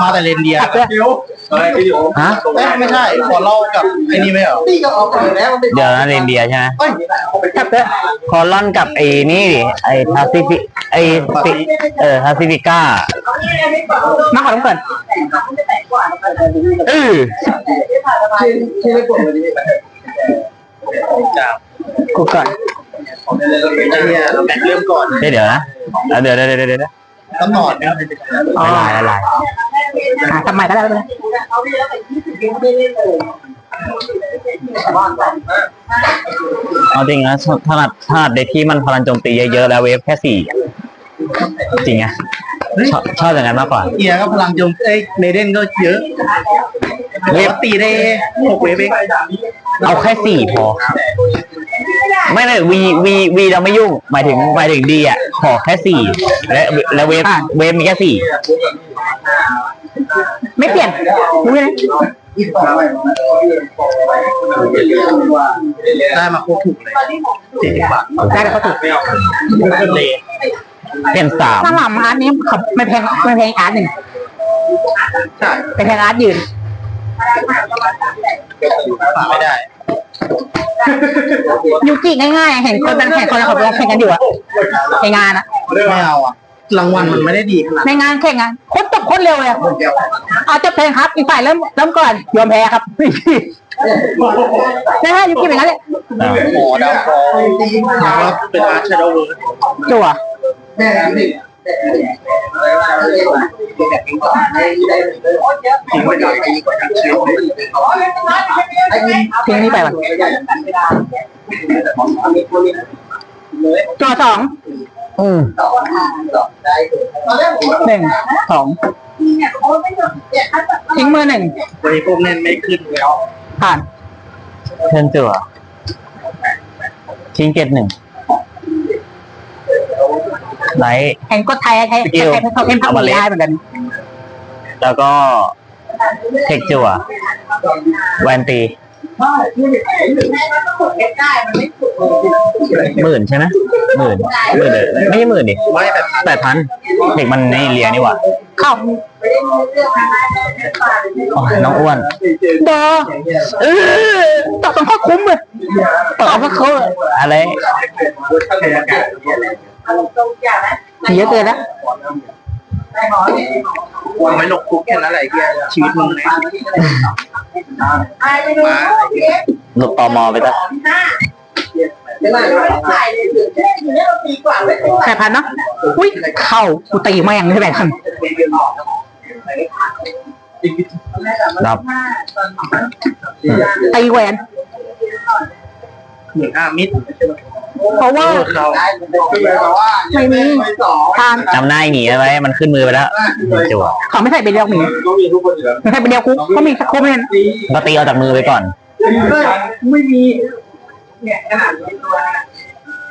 มาแต่เรนเดียร์เฮะเอ้ยไม่ใช่ขอเล่ากับไอ้นี่ไม่เหรอเดี๋ยวนะเรนเดียร์ใช่ไหมเอ้ยคอลอนกับไอ้นี่ดิไอ้ทาซิฟิไอ้ฟิเออทาซิฟิก้ามาขอต้องเปิดเออจากกูก่อนไอ้เนี่ยแบ่งเริ่มก่อนเดี๋ยวเดี๋ยวนะอะเดี๋ยวเดี๋ยวเดี๋ยว เดี๋ยวตลอดเนี่ยละลายละลายอะทำไมก็ได้ไม่เป็นไรเอาจริงนะถนัดถนัดเด็กที่มันพลังโจมตีเยอะๆแล้วเวฟแค่สี่จริงไงชอบชอบอย่างนั้นมากกว่าเอียก็พลังโจมเอ้ยเรเดนก็เยอะเวฟตีได้หกเวฟเองเอาแค่สี่พอ ไม่ไม่วีวีวีเราไม่ยุ่ง หมายถึงหมายถึงดีอะขอแค่สี่และและเวฟเวฟมีแค่สี่ไม่เปลี่ยนรู้เลยได้มาโคตรถูกเลยสี่สิบบาทได้แต่เขาถูกเลยเป็นสามถ้าหล่ำอาร์ตนี้เขาไม่แพงไม่แพงอาร์ตหนึ่งใช่เป็นแพงอาร์ตยืนฝากไม่ได้ ยูกิง่ายๆเห็นคนนั้นแข่งคนละเขาแข่งกันอยู่อะในงานอะไม่เอาอะรางวัลมันไม่ได้ดีขนาดในงานแข่งงานโคตรจบโคตรเร็วเลยอะอาจจะแพงครับอีกฝ่ายเริ่มเริ่มก่อนยอมแพ้ครับนะฮะยูกิเป็นงั้นเลยหมอดาวคอแล้วก็เป็นอาร์ชาโดว์เวิร์ดจั่ว ทิ้งไว้เลยดีกว่าการเชียวทิ้งนี่ไปก่อนจั่วสองอืมหนึ่งสองทิ้งมือหนึ่งวันนี้พวกเน่นไม่ขึ้นแล้ว ผ่านเทิร์นจั่วทิ้งเกตหนึ่ง ไลท์แข่งกดไทยใช้ใช้ใช้เขาเป็นพับได้เหมือนกันแล้วก็เทคจั่วแวนตีหมื่นใช่ไหมหมื่นหมื่นเลยไม่ใช่หมื่นดิไม่แต่แปดพันเด็กมันนี่เลียนี่หว่าเข้าอ๋อน้องอ้วนดอเออต่อต้องข้อคุ้มเลยต่อก็เขาอะไร เยอะเกินแล้ววันไม่ลงคุกแค่นั้นแหละไอ้เหี้ยชีวิตมึงเนี่ยมาหลบตอมอไปจ้ะแปดพันเนาะอุ้ยเข้ากูตีมาอย่างนี้แปดพันรับตีแหวนหมื่นห้ามิตร เพราะว่าเขาไม่มีทานจำหน้าหนีไว้ มันขึ้นมือไปแล้วจั่วเขาไม่ใส่เป็นเดียวหมีไม่ใส่เป็นเดียวคุกก็มีสักครบไม่เห็นก็ตีเอาจากมือไปก่อน ไม่มี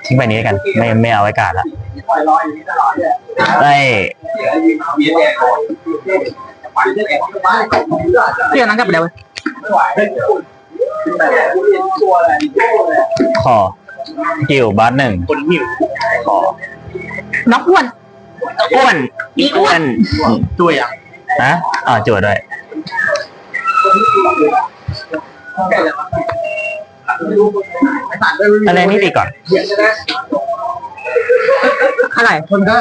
ทิ้งไปนี้แล้วกัน ไม่ไม่เอาไว้กาดละปล่อยลอยอยู่นี่ตลอดเลยได้มีแดงก่อนไปเรื่องของบ้านของมึงด้วยเที่ยวนั้นกลับไปเดียวไม่ไหวแต่กูเรียนตัวอะไรขอ กิวบัสหนึ่งคนหิวขอน้องอ้วน อ้วนอีอ้วนตัวอย่างนะอ่าจั่วด้วยอะไรนี่ตีก่อนอะไรคนก็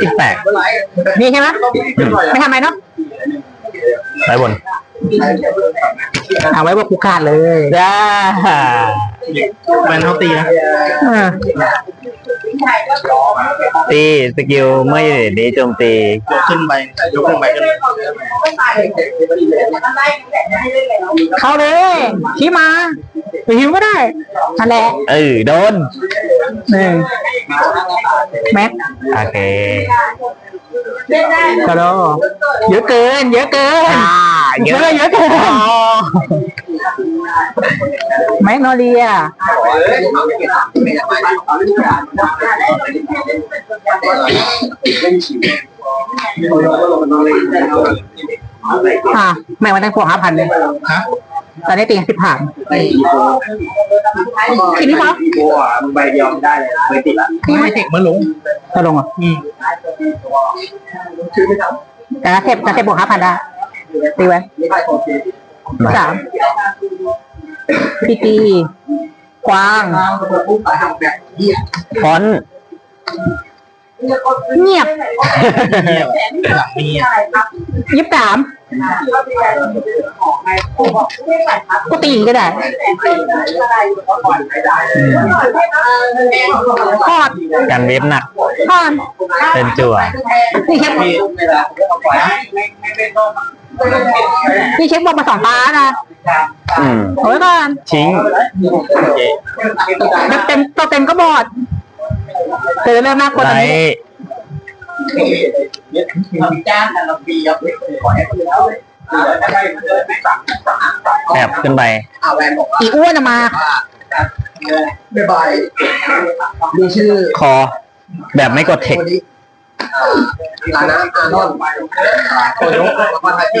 สิบแปดนี่ใช่ไหมไม่ทำอะไรเนาะไว้บน เอาไว้ว่ากูขาดเลยจ้าแมนเท่าตีนะเออตีสกิลเมื่ออยู่ในนี้โจมตียกขึ้นไปยกขึ้นไปขึ้นเข้าเลยชี้มาไปหิวก็ได้นั่นแหละเออโดนหนึ่งแม็กโอเค กระโดเยอะเกิน เยอะเกินอ่าเยอะเยอะเกินแมกโนเลียอ่าแม่งมันตั้งพวกห้าพันเลยฮะ ตอนนี้ตีสิบผ่านไอ้โบทีนี้ครับโบอะมึงใบเดียวได้เลยไม่ติดละไม่เทคมาลงก็ลงอะอืมชื่อไม่ทแต่ละเทปแต่ละเทปบวกห้าพันได้ตีไว้สามพี่ตีกวางฟอน ต์เงียบมียี่สิบสามก็ตีอย่างนี้ก็ได้ทอดกันเวฟหนักทอดเป็นจั่วนี่เช็คนี่เช็คบอกมาสองตานะอืมโอ้ยก่อนทิ้งเต็มเต็มตัวเต็มก็บอด เจอเริ่มน่ากลัวตไลอนนี้ท์จ้างกันเราปีครับขอให้คุณแล้วแอบขึ้นไปอาแวนบอกอีอ้วนอะมาบ๊ายบายมีชื่อ คอ แบบไม่กดเทควันนี้ลานะอานอนโคโยแล้วก็ทาจิ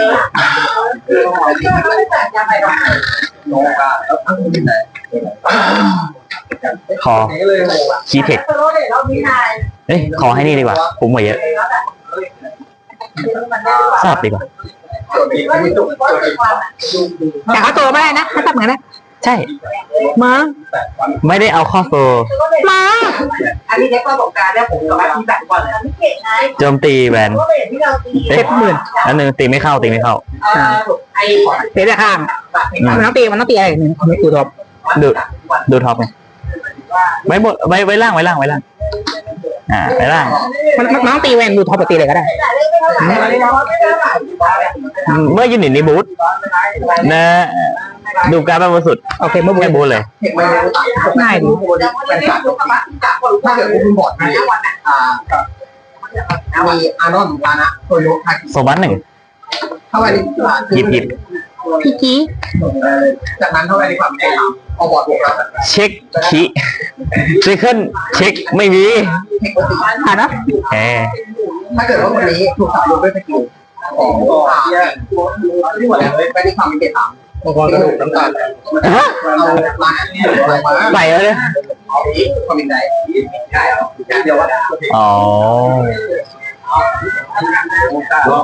โนกาแล้วทั้งคนไหนคอเลย งงอะคีเทคเอ้ยขอให้นี่ดีกว่าคุ้มกว่าเยอะทราบดีกว่าตัวนี้ไม่ตุกตัวนี้แต่เขาตัวไม่ได้นะเขาทำเหมือนกันนะใช่มาไม่ได้เอาข้อโซมาอันนี้เน็กประสบการณ์เนี่ยผมกับแม่ที่แต่ก่อนเลยโจมตีแวนเอ๊ะเจ็ดหมื่นอันหนึ่งตีไม่เข้าตีไม่เข้าไอ้เสียแต่ข้างอืมมันต้องตีมันต้องตีอะไรหนึ่งไม่กูทบดูดูท็อปไง ไว้บนไว้ไว้ล่างไว้ล่างไว้ล่าง อ่าไว้ล่าง มันมันมันต้องตีแวนดูทบปกติเลยก็ได้ เมื่อยูนิตนี้บูทนะดูการเป็นบริสุทธิ์โอเคเมื่อบุไม่บูทเลยเห็นไหมง่ายดีเป็นการถ้าเกิดคุณบอกมีอ่ามีอานอนลานะโคโยทาจิโซบัสหนึ่งเท่าไหร่ดีหยิบหยิบ พี่กี้จากนั้นเท่าไหร่ดีความเป็นเอาบอร์ดบวกแล้วเช็คคีเซคันเช็คไม่มีเทคโนโลยีผ่านนะแหมถ้าเกิดว่าวันนี้ถูกสับรวมด้วยสกิลของอ่าไม่ได้ความเป็นเกตสามองค์กรกระดูกน้ำตาลเอาลาเนี่ยลงมาใส่แล้วเนี่ยเอาอีกความเป็นใจได้เอาเดี๋ยวว่าอ๋อ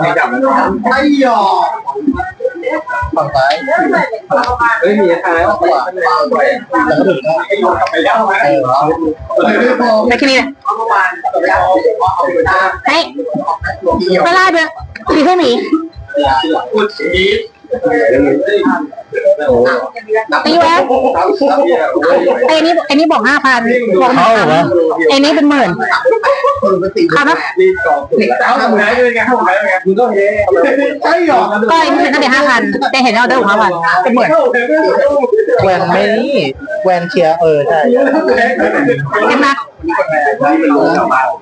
ไม่ยอมฝั่งซ้ายเฮ้ยมีท้ายออกมาเปล่าด้วยแล้วก็ถึงแล้วไปแล้วไอ้เหรอไม่พอไปแค่นี้เลยเมื่อวานเอาไปดูหน้าเฮ้ยเกี่ยวไม่ไล่ไปตีให้หมีพูดชีส ตีแวนไอ้นี่ไอ้นี่บอกห้าพันบอกหเข้านึ่งเหรอไอ้นี่เป็นหมื่นคือเป็นสิ่งครับนะรีบกองเด็กสาวทำไงเลยไงทำไงเลยไงมึงก็เฮ้ใช่หรอก็ไอ้นี่เห็นตั้งแต่ห้าพันแต่เห็นเอาได้หกห้าพันเป็นหมื่นแวนไม่นี่แวนเคลียร์เออใช่เห็นไหม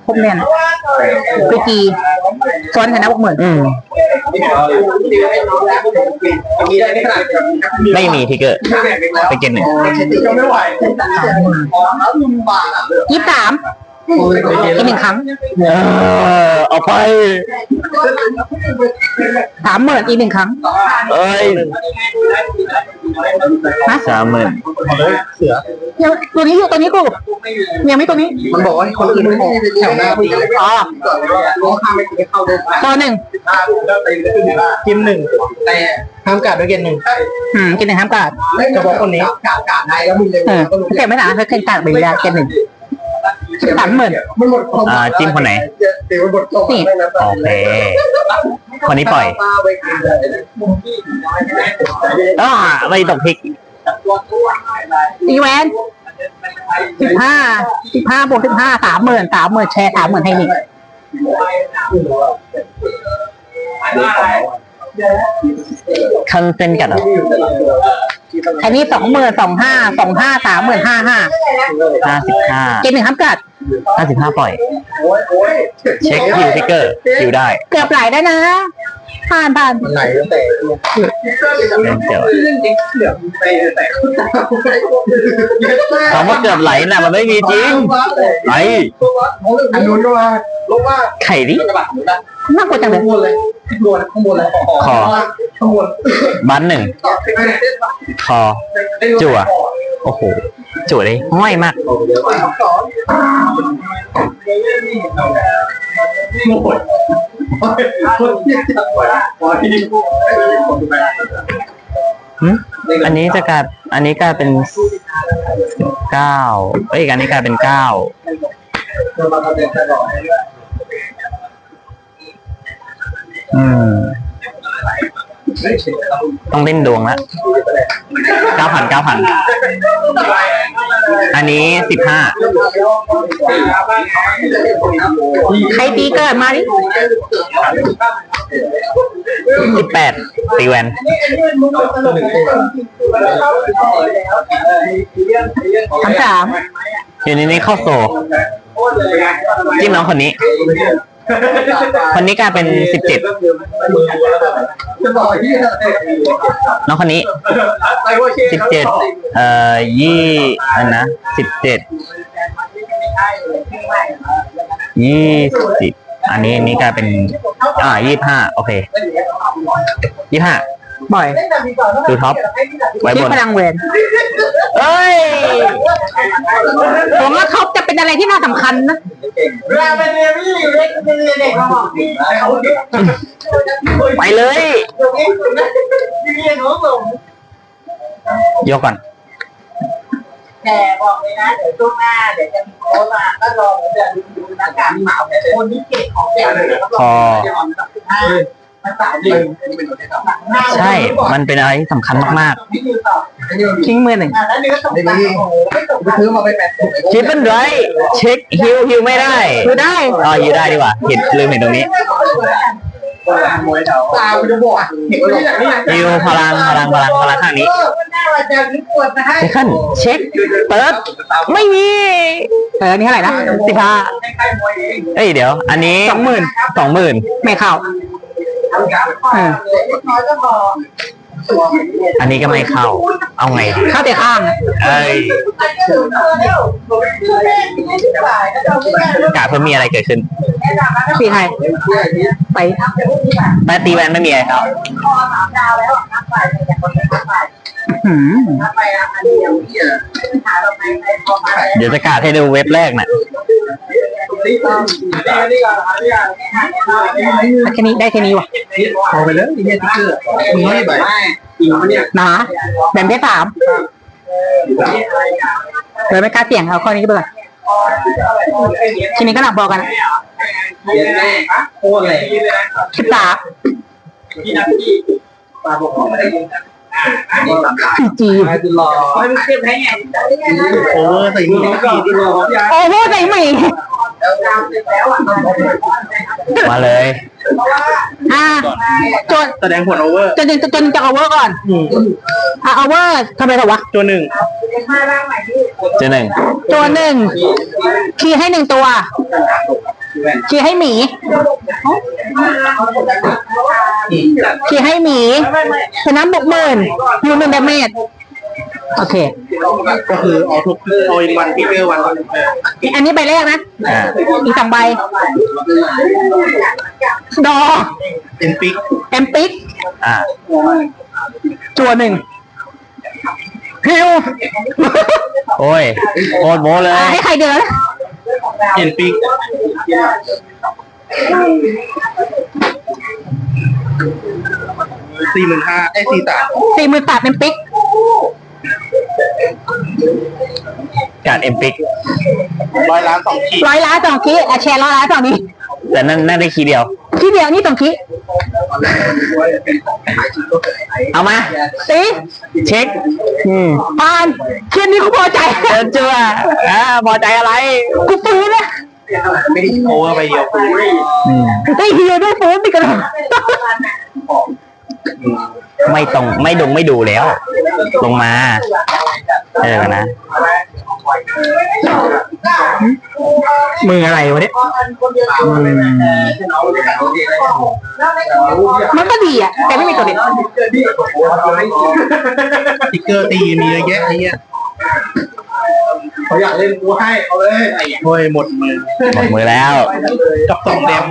ผมเนียนไปจีซ้อนชนะหกหมื่นอืมไม่มีทิกเกอร์ไปเกณฑ์หนึ่งไม่ไหวอ๋อแล้วลุมบาอะยี่สิบสาม อีกหนึ่งครั้ง เออเอาไป สามหมื่นอีกหนึ่งครั้ง เอ้ยฮะสามหมื่นเสือยังตัวนี้อยู่ตัวนี้กูยังไม่ตัวนี้ มันบอกว่าคนอื่นไม่แถวหน้าพี่อ๋อร้องข้ามไม่เข้าด้วยตัวหนึ่งกินหนึ่งแต่ห้ามกัดด้วยเกณฑ์หนึ่งอืมกินหนึ่งห้ามกาดเฉพาะคนนี้กาดกาดได้แล้วมึงเลยเออเก็บไม่นานเขาเกินกาดไปไม่ได้เก็บหนึ่ง สามหมื่นมันหมดอ่าจิ้มคนไหนเดี๋ยวมันหมดโอเคคนนี้ปล่อยอ่าไม่ตกพลิกตีแวนสิบห้าสิบห้าบวกสิบห้าสามหมื่นสามหมื่นแชร์สามหมื่นให้นี่คันเซนกันเหรออันนี้สองหมื่นสองห้าสองห้าสามหมื่นห้าห้าห้าสิบห้าเกมหนึ่งห้ามกัด ห้าสิบห้าปล่อย เช็คคิวทิกเกอร์คิวได้ เกือบไหลได้นะ ผ่านผ่านมันไหนตั้งแต่เป็นเจ๋วเรื่องจริงเหลือไปแต่คำว่าเกือบไหลน่ะมันไม่มีจริงไหลอันนู้นก็มาลบว่าไข่ดิกระบะหนูนะน่ากลัวจังเลยข้างบนเลยข้างบนข้างบนเลยขอข้างบนบันหนึ่งคอจั่วโอ้โหจั่วได้ห้อยมากเดี๋ยวก่อนสองโง่คนที่จะปล่อยปล่อยที่พูดไม่ได้คนดูไปหึอันนี้จะกลายอันนี้กลายเป็นเก้าเอ้ยอันนี้กลายเป็นเก้าตลอดอืมต้องเล่นดวงละเก้าพันเก้าพัน อันนี้สิบห้า ใครตีเกิดมาดิ สิบแปดตีแวนสามสามอยู่ในนี้เข้าโซจิ้มน้องคนนี้ คนนี้กลายเป็นสิบเจ็ดน้องคนนี้สิบเจ็ดเอ่อยี่อันนะสิบเจ็ดยี่สิบ อันนี้อันนี้กลายเป็น อ่ายี่ห้าโอเคยี่ห้าบ่อยดูท็อปไว้คิบดนพลังเวนเอ้ยผมว่าเขาจะเป็นอะไรที่น่าสำคัญนะไปเลย ยกก่อน แต่บอกเลยนะเดี๋ยวช่วงหน้าเดี๋ยวจะมีโค้ชมาก็รอเดี๋ยวดูนะการเหมาคนที่เก่งของแกเลยก็รอเดี๋ยวมันสายดีใช่ มันเป็นอะไรที่สำคัญมากไม่ดูต่อทิ้งมือหนึ่งอะแล้วเนื้อตรงกลางโอ้โหไม่ตรงไปซื้อมาไปแปดสิบๆชิปเป็นไรเช็คฮิวฮิวไม่ได้ดูได้อ๋อฮิวได้ดีกว่าเห็นลืมเห็นตรงนี้ มวยเดาตาไปดูบ่อยเห็นว่าอย่างนี้ฮิวพลังพลังพลังพลังข้างนี้หน้าว่าจะนึกปวดนะฮะเซคันเช็คเปิดไม่มีเออนี่เท่าไหร่นะสิบห้าใกล้ๆมวยเองเอ้ยเดี๋ยว อันนี้สองหมื่นสองหมื่นไม่เข้าเออเล็กน้อยก็พออันนี้ก็ไม่เข้า เอาไงดีเข้าแต่ข้างอะเอ้ยอันนี้ถึงตัวแล้วชื่อแม่ที่ไม่ได้ฝ่ายแล้วเราไม่ได้เรื่องกาเพิ่มมีอะไรเกิดขึ้นแนะนำนะตีใครไปทำแต่พวกนี้แบบแต่ตีแวนไม่มีอะไรครับคอสามดาวแล้วอะนับไปเนี่ยอย่างคนนับไปหืมนับไปอะอันเดียวเนี่ยไม่ต้องหาเราไปในพอมาแล้วเดี๋ยวจะกาดให้ดูเว็บแรกน่ะ นี่ต้องนี่ก่อนนี่ก่อนนี่ก่อนแค่นี้ได้แค่นี้วะเอาไปเลยที่เนี่ยที่เกิดมึงไม่ใบอีกเนี่ยหนาแบ่งเพศสามเลยไม่กล้าเสี่ยงเอาข้อนี้ไปก่อนทีนี้ก็หนักบอกกันเย็นแน่โคตรเลยสิบสามที่นับที่ตา บอกอะไรนี่สำคัญพีจีใครจะรอมันเข้มแข็งไงโอเวอร์ใส่หมีกี่ที่รอพี่โอ้โหใส่ใหม่แล้วตามเสร็จแล้วอะมาเลยเพราะว่าอ่าจนแสดงผลโอเวอร์จนจนจนจะเอาเวอร์ก่อนอะเอาเวอร์ทำไมเหรอวะตัวหนึ่งเด็กมาร่างใหม่ที่เจอหนึ่งตัวหนึ่งคีย์ให้หนึ่งตัว คีย์ให้หมีคีย์ให้หมีฉะนั้นบวกหมื่นยูหนึ่งดาเมจโอเค ก็คือเอาทุกเอาอินวันพิกเกอร์วันอันนี้ใบแรกนะอ่าอีกสองใบดอเป็นปิกแอมปิกอ่าจัวหนึ่งฮิวโอ้ยโคตรโมเลยอะให้ใครเดิน เป็นปิกสี่หมื่นห้าไอ้สี่สามสี่หมื่นแปดเป็นปิกการเอ็มปิกร้อยล้านสองขีดร้อยล้านสองคีอะแชร์ร้อยล้านสองนี้แต่นั่นนั่นได้คีย์เดียวคีเดียวนี่สองคี เอามาตีเช็คอืมปานเคืนนี้กูพอใจเจอจ้าอ่าพอใจอะไร กูฟื้นนะไม่ได้โอเวอร์ไปเดียวอืมได้เฮียด้วยฟื้นไปกันเลย ไม่ต้องไม่ดงไม่ดูแล้ว ลงมา เออนะมืออะไรวะเนี่ยอืมมันก็ดีอะ แต่ไม่มีตัวเด็ดสติ๊กเกอร์ตีมีเยอะแยะไอ้เงี้ยเขาอยากเล่นกูให้เอาเลยโอ้ยหมดมือหมดมือแล้ว กับสองแดม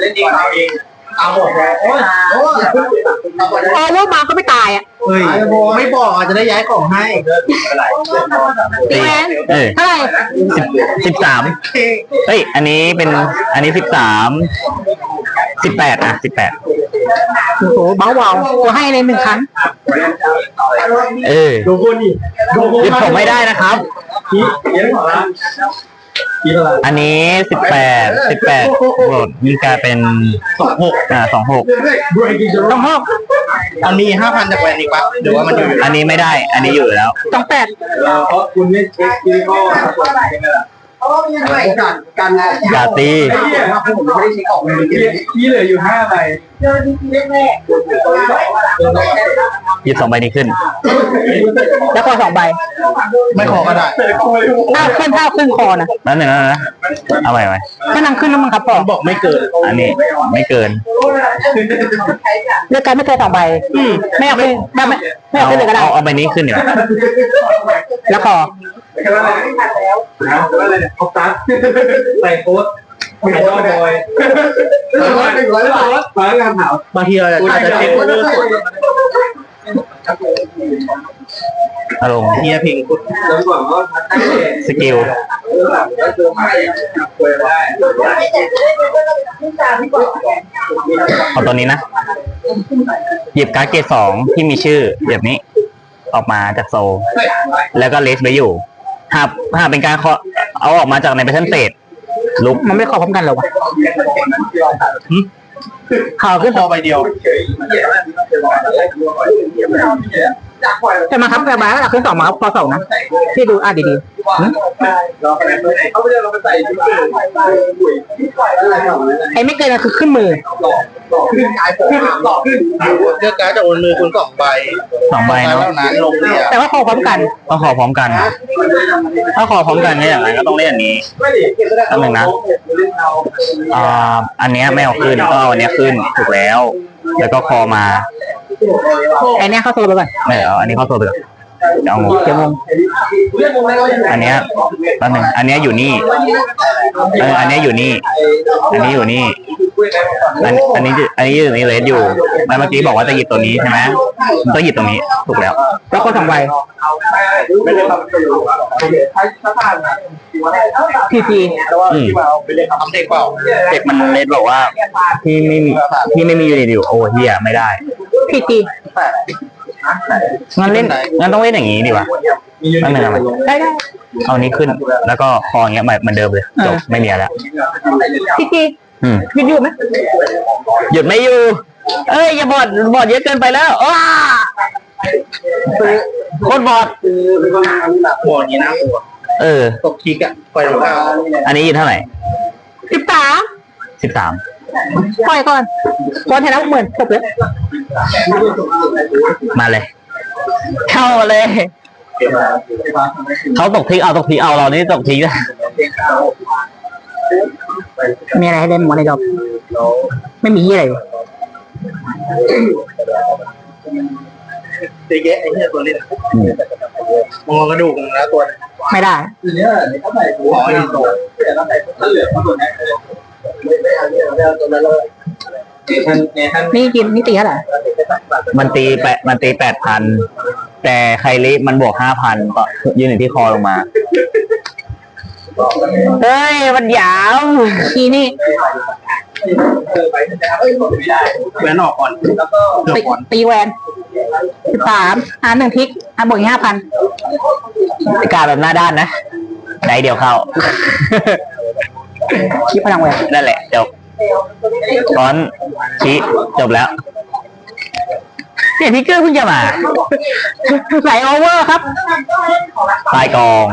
เล่นจริงเอาเอง เอาหมดเลยโอ้ยโอ้ยเอาหมดเลยพอรูปมาก็ไม่ตายอะเฮ้ยไม่บอกอาจจะได้ย้ายของให้ตีแวนเออเท่าไหร่สิบสิบสามเฮ้ย อันนี้เป็น อันนี้สิบสาม สิบแปดอะสิบแปดโอ้โหเบาเบาตัวให้เลยหนึ่งครั้ง เออดูคนดิดูคนหยุดผมไม่ได้นะครับคิดเยอะกว่าละคิดอะไร อันนี้สิบแปดสิบแปดโหลดมีกลายเป็นสองหกอ่าสองหกต้องหกอันนี้ห้าพันจากแวนอีกปะหรือว่ามันอยู่อันนี้ไม่ได้ อันนี้อยู่แล้วสองแปดเพราะคุณไม่เช็คที่ก็อะไรกันกันนะอย่าตีผมไม่ได้เช็คออกเลยที่เหลืออยู่ห้าใบเจอที่แรกหยิบสองใบนี้ขึ้น แล้วคอสองใบไม่ขอก็ได้ถ้าขึ้นถ้าขึ้นคอนะนั่นหนึ่งนะเอาใหม่ไหมถ้านั่งขึ้นแล้วมันครับพอผมบอกไม่เกิน อันนี้ไม่เกินเลือกการไม่เกินสองใบไม่เอาขึ้นไม่เอาไม่ไม่เอาเอาขึ้นเลยก็ได้เอาเอาใบนี้ขึ้นดีกว่าแล้วคอเขาตัดใส่โค้ดไม่ชอบบอยหนึ่งร้อยบาทมางานถามบางทีเราอาจจะเช็คว่าเรื่องส่วน อารมณ์เฮียพิงคุณสกิลเอาตัวนี้นะ หยิบการ์ดเกรดสองที่มีชื่อแบบนี้ ออกมาจากโซ แล้วก็เลสไว้อยู่หากหากเป็นการเอาออกมาจากในเทิร์นเตดลุกมันไม่ได้คอพร้อมกันหรอวะ ข่าวขึ้น พอใบเดียวแต่มาครับแต่มาแล้วขึ้นสองมาครับคอสองนะ ที่ดูอะดีเราไปเขาไม่ได้เราไปใส่ชุดเกินๆไอ้ไม่เกินคือขึ้นมือหลอกขึ้นกายผมหลอกขึ้นเลือกการ์ดจากบนมือคุณสองใบสองใบเนาะเท่านั้นลงเนี่ยแต่ว่าคอพร้อมกันต้องขอพร้อมกันถ้าขอพร้อมกันเนี่ยอย่างไรก็ต้องเล่นอันนี้อ่าอันเนี้ยไม่เอาขึ้นก็เอาอันเนี้ยขึ้นถูกแล้ว แล้วก็คอมา ไอ้เนี่ยเข้าโซนไปก่อนไม่เอาอันนี้เข้าตัวไปก่อนเดี๋ยวเอางงเดี๋ยวงงอันเนี้ยแป๊บหนึงอันเนี้ยอยู่นี่เอออันเนี้ยอยู่นี่ อันนี้อยู่นี่ อันอันนี้อันนี้อยู่นี่เลสอยู่แล้วเมื่อกี้บอกว่าจะหยิบตัวนี้ใช่ไหมมันต้องหยิบตรงนี้ถูกแล้วแล้วคอสองใบไม่ได้ทำประโยชน์ใช้สถานพีพีอืมไปเรียนทำเด็กเปล่าเด็กมันเลสบอกว่าที่ไม่มีที่ไม่มีอยู่ในดิวโอ้เฮียไม่ได้ พีจีงั้นเล่นงั้นต้องเล่นอย่างนี้ดีกว่ามียูนิตได้ได้เอานี้ขึ้น แล้วก็คออย่างเงี้ยเหมือนเหมือนเดิมเลยจบไม่มีอะไรแล้วพีจีอืมหยุดอยู่ไหมหยุดไม่อยู่ เอ้ยอย่าบอดบอดเยอะเกินไปแล้วอ้าโคตรบอดหัวนี้น่ากลัวเออตกคิกอะปล่อยลงกลางอันนี้ยืนเท่าไหร่สิบสามสิบสาม ปล่อยก่อนก่อนแทนแล้วเหมือนจบเลยมาเลย เข้ามาเลย เขาตกทิ้งเอาตกทิ้งเอาเรานี่ตกทิ้งนะมีอะไรให้เล่นหมดในดอกไม่มีอะไรเลยตีเกะไอ้เนี่ยตัวเล่นมองกระดูกแล้วตัวไม่ได้ทีนี้เนี่ยเขาใส่หัวอีกตัวแล้วใส่ตัวเหลือตัวนี้ไม่ไม่ เอาเนี่ยเอาตัวนั้นเลยเนี่ยท่านเนี่ยท่านนี่กินนี่ตีเท่าไหร่มันตีแปดมันตีแปดพันแต่ไคลิมันบวกห้าพันก็ยืนอยู่ที่คอลงมา เฮ้ย มันหยามทีนี่ไปจะเอ้ยไม่ได้แหวนออกก่อน แล้วก็เกือบตีก่อนตีแวนสิบสามอ่านหนึ่งทิกอ่านบวกอีกห้าพัน กาแบบหน้าด้านนะไหนเดียวเข้า คิดพลังแวนนั่นแหละจบฟอนต์ชี้จบแล้วเนี่ยทิกเกอร์เพิ่งจะมาไหลโอเวอร์ครับต้องทำต้องเล่นของละปลายกอง